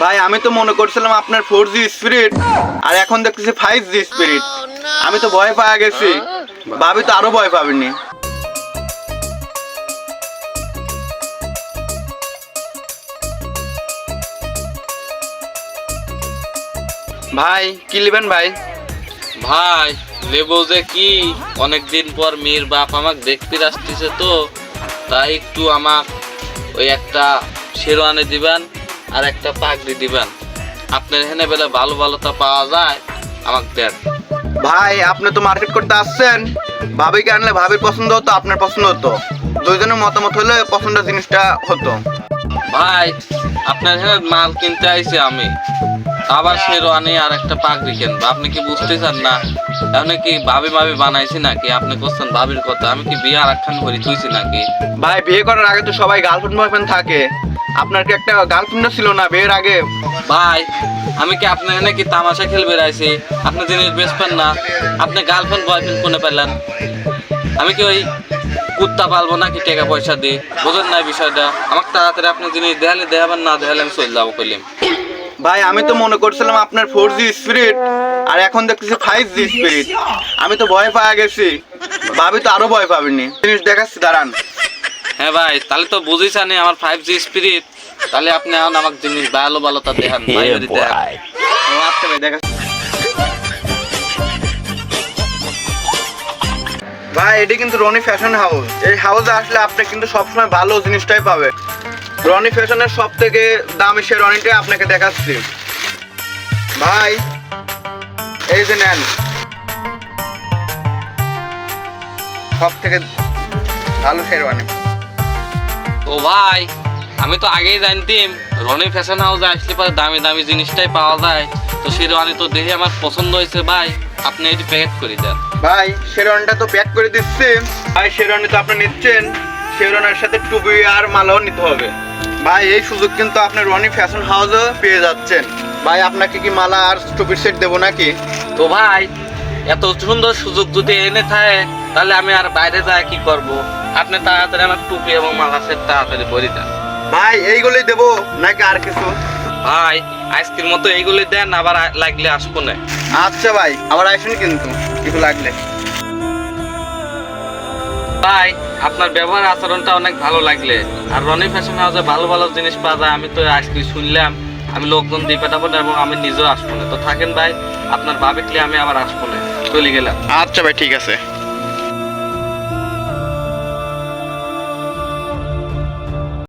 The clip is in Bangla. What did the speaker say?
ভাই আমি তো মনে করছিলাম আপনার ফোর জি স্পিরিট আর এখন দেখতেছি ফাইভ জি স্পিরিট আমি তো ভয় পাওয়া গেছি। ভাবি তো আরও ভয় পাবেনি। ভাই কি নেবেন ভাই? ভাই নেব যে কি? অনেকদিন পর মেয়ের বাপ আমাকে দেখতে আসতেছে তো তাই একটু আমাক ওই একটা শেরওয়ানি দিবেন। আর একটা পাগড়ি দিবেন। আপনার এখানে বেলা ভালো ভালো তা পাওয়া যায় আমাকে দেন। ভাই আপনি তো মার্কেট করতে আসছেন। ভাবিকে আনলে ভাবির পছন্দ হতো আপনার পছন্দ হতো। দুইজনের মতামত হলে পছন্দের জিনিসটা হতো। ভাই আপনার এখানে মাল কিনতে আইছি আমি। আবার শেরওয়ানি আর একটা পাগড়ি কিনবো। আপনি কি বুঝতে চান না? এখন কি ভাবি ভাবি বানাইছি নাকি? আপনি করছেন ভাবির কথা। আমি কি বিয়ে আর একখান করি থুইছি নাকি? ভাই বিয়ে করার আগে তো সবাই গার্লফ্রেন্ড বয়ফ্রেন্ড থাকে। আপনার কি একটা গার্লফ্রেন্ডও ছিল না বিয়ের আগে? ভাই আমি কি আপনার এখানে কি তামাশা খেলবে রাইছি আপনি জিনিস বেচবেন না আপনি গার্লফ্রেন্ড বয়ফ্রেন্ড কোনে পেলেন আমি কি ওই কুত্তা পালবো নাকি টাকা পয়সা দিই বোঝেন না বিষয়টা। আমাকে তাড়াতাড়ি আপনি জিনিস দেখালে দেখাবেন না দেখালে আমি চলে যাব কইলাম ভাই আমি তো মনে করছিলাম আপনার ফোর জি স্পিরিট আর এখন দেখতেছি ফাইভ জি স্পিরিট আমি তো ভয় পাওয়া গেছি। ভাবি তো আরও ভয় পাবেনি। জিনিস দেখাচ্ছি দাঁড়ান। হ্যাঁ ভাই তাহলে তো বুঝিস নি আমার ফাইভ জি স্পিরিট তাহলে আপনি এখন আমাকে জিনিস ভালো ভালো তা দেখান ভাই। আচ্ছা ভাই এটি কিন্তু রনি ফ্যাশন হাউস এই হাউসে আসলে আপনি কিন্তু সবসময় ভালো জিনিসটাই পাবে রনি ফ্যাশনের সব থেকে দামি সে রনিটাই আপনাকে দেখাচ্ছি। ভাই এই যে নেন। সব থেকে ভালো শেরওয়ানি ও ভাই আমি তো আগেই জানতাম রনি ফ্যাশন হাউসে আসলে পরে দামি দামি জিনিসটাই পাওয়া যায়। তো শেরওয়ানি তো দেখে আমার পছন্দ হয়েছে ভাই আপনি এটি প্যাকেট করে দেন। ভাই শেরওয়ানিটা তো প্যাক করে দিচ্ছি। ভাই শেরওয়ানি তো আপনি নিচ্ছেন। শেরওয়ানির সাথে টুপি আর মালাও নিতে হবে। ভাই এই সুযোগ কিন্তু আপনি রনি ফ্যাশন হাউসও পেয়ে যাচ্ছেন। ভাই আপনাকে কি মালা আর টুপির সেট দেবো নাকি? তো ভাই এত সুন্দর সুযোগ যদি এনে থাকে তাহলে আমি আর বাইরে যাই কি করব? আপনি তাড়াতাড়ি আমার টুপি এবং মালা সেট তাড়াতাড়ি করে দেন। ভাই এইগুলোই দেবো নাকি আর কিছু? ভাই আইসক্রিম মতো এইগুলি দেন আবার লাগলে আসব না। আচ্ছা ভাই আবার আসেন কিন্তু কিছু লাগলে। ভাই আপনার ব্যবহার আচরণটা অনেক ভালো লাগলে। আর রনি ফ্যাশন হাউসে ভালো ভালো জিনিস পাওয়া যায় আমি তো আজকে শুনলাম আমি লোকজন দিয়ে পেটাবো না এবং আমি নিজেও আসব না। তো থাকেন ভাই আপনার ভাবিকলে আমি আবার আসব না। চলে গেলাম। আচ্ছা ভাই ঠিক আছে।